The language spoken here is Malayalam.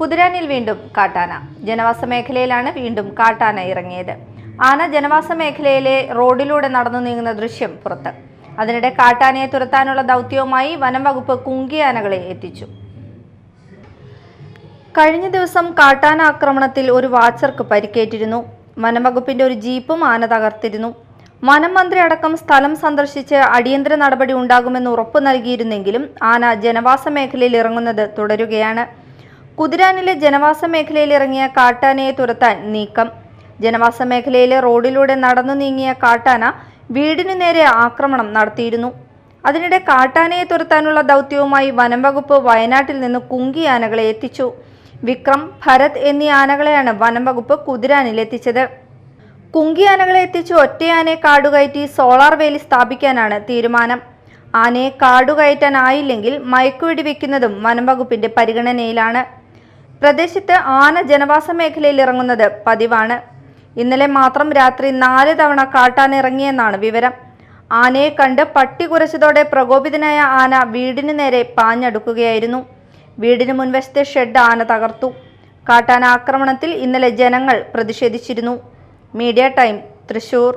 കുതിരാനിൽ വീണ്ടും കാട്ടാന. ജനവാസ മേഖലയിലാണ് വീണ്ടും കാട്ടാന ഇറങ്ങിയത്. ആന ജനവാസ മേഖലയിലെ റോഡിലൂടെ നടന്നു നീങ്ങുന്ന ദൃശ്യം പുറത്ത്. അതിനിടെ കാട്ടാനയെ തുരത്താനുള്ള ദൗത്യവുമായി വനം വകുപ്പ് കുങ്കിയാനകളെ എത്തിച്ചു. കഴിഞ്ഞ ദിവസം കാട്ടാന ആക്രമണത്തിൽ ഒരു വാച്ചർക്ക് പരിക്കേറ്റിരുന്നു. വനംവകുപ്പിന്റെ ഒരു ജീപ്പും ആന തകർത്തിരുന്നു. വനം മന്ത്രി അടക്കം സ്ഥലം സന്ദർശിച്ച് അടിയന്തര നടപടി ഉണ്ടാകുമെന്ന് ഉറപ്പു നൽകിയിരുന്നെങ്കിലും ആന ജനവാസ മേഖലയിൽ ഇറങ്ങുന്നത് തുടരുകയാണ്. കുതിരാനിലെ ജനവാസ മേഖലയിൽ ഇറങ്ങിയ കാട്ടാനയെ തുരത്താൻ നീക്കം. ജനവാസ മേഖലയിലെ റോഡിലൂടെ നടന്നു നീങ്ങിയ കാട്ടാന വീടിനു നേരെ ആക്രമണം നടത്തിയിരുന്നു. അതിനിടെ കാട്ടാനയെ തുരത്താനുള്ള ദൗത്യവുമായി വനം വകുപ്പ് വയനാട്ടിൽ നിന്ന് കുങ്കി ആനകളെ എത്തിച്ചു. വിക്രം ഭരത് എന്നീ ആനകളെയാണ് വനം വകുപ്പ് കുതിരാനിൽ എത്തിച്ചത്. കുങ്കി ആനകളെ എത്തിച്ച് ഒറ്റയാനയെ കാടുകയറ്റി സോളാർ വേലി സ്ഥാപിക്കാനാണ് തീരുമാനം. ആനയെ കാടുകയറ്റാനായില്ലെങ്കിൽ മയക്കുവെടി വെക്കുന്നതും വനം വകുപ്പിന്റെ പരിഗണനയിലാണ്. പ്രദേശത്ത് ആന ജനവാസ മേഖലയിൽ ഇറങ്ങുന്നത് പതിവാണ്. ഇന്നലെ മാത്രം രാത്രി നാല് തവണ കാട്ടാൻ ഇറങ്ങിയെന്നാണ് വിവരം. ആനയെ കണ്ട് പട്ടി കുരച്ചതോടെ പ്രകോപിതനായ ആന വീടിനു നേരെ പാഞ്ഞടുക്കുകയായിരുന്നു. വീടിന് മുൻവശത്തെ ഷെഡ് ആന തകർത്തു. കാട്ടാന ആക്രമണത്തിൽ ഇന്നലെ ജനങ്ങൾ പ്രതിഷേധിച്ചിരുന്നു. Media time Thrissur.